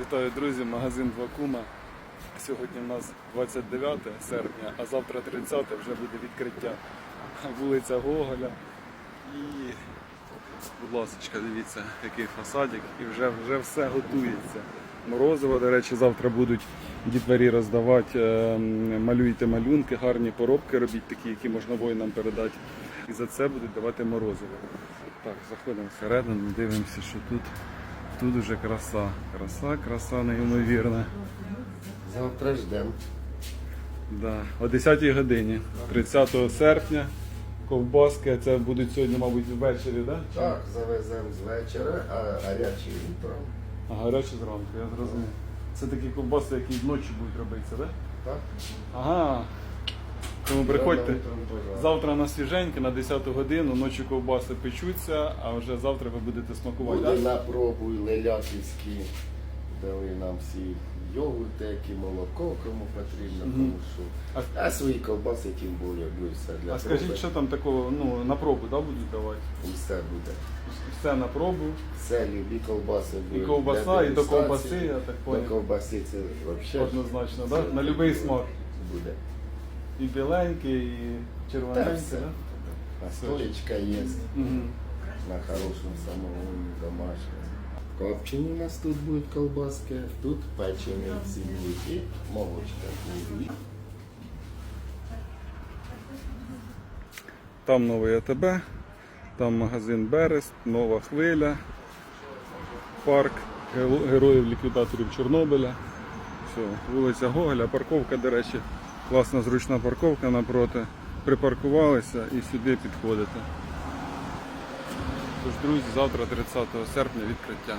Вітаю, друзі, магазин Вакума. Сьогодні у нас 29 серпня, а завтра 30 вже буде відкриття. Вулиця Гоголя. І, будь ласка, дивіться, який фасадик. І вже, вже все готується. Морозиво, до речі, завтра будуть дітварі роздавати. е, Малюйте малюнки, гарні поробки робіть, такі, які можна воїнам передати. І за це будуть давати морозиво. Так, заходимо всередину, дивимося, що тут. Тут уже краса. Краса, краса неймовірна. Завтра ждем. Да. О 10-й годині, 30 серпня. Ковбаски, це будуть сьогодні, мабуть, ввечері, да? Так, завеземо з вечора, а гарячі утром. А гарячі зранку, я зрозумів. Це такі ковбаси, які вночі будуть робитися, так? Да? Так? Ага. Тому приходьте. Завтра на свіженьке, на 10 годину, ночі ковбаси печуться, а вже завтра ви будете смакувати. Буде на пробу і лелятівські. Дали нам всі йогурти, які молоко, кому потрібно, Мгм. кому що. А- А свої ковбаси тим більше буде все для А скажіть, що там такого, ну, на пробу да, будуть давати? Все буде. Все на пробу. Все, любі ковбаси І будуть. ковбаса, для і до дегустації. ковбаси, я так До понял. ковбаси це взагалі Однозначно, да? На будь-який смак. буде. І біленький, і Так, червоненький, все. да? Є. Угу. на хорошем самогоне домашнем. Копчені у нас тут будуть колбаски, тут печені ці будуть і молочка буде. Там новий АТБ, там магазин Берест, нова хвиля, парк геро- героїв-ліквідаторів Чорнобиля. Все, вулиця Гоголя, парковка, до речі, класна зручна парковка напроти. Припаркувалися і сюди підходите. Тож, друзі, завтра 30 серпня відкриття.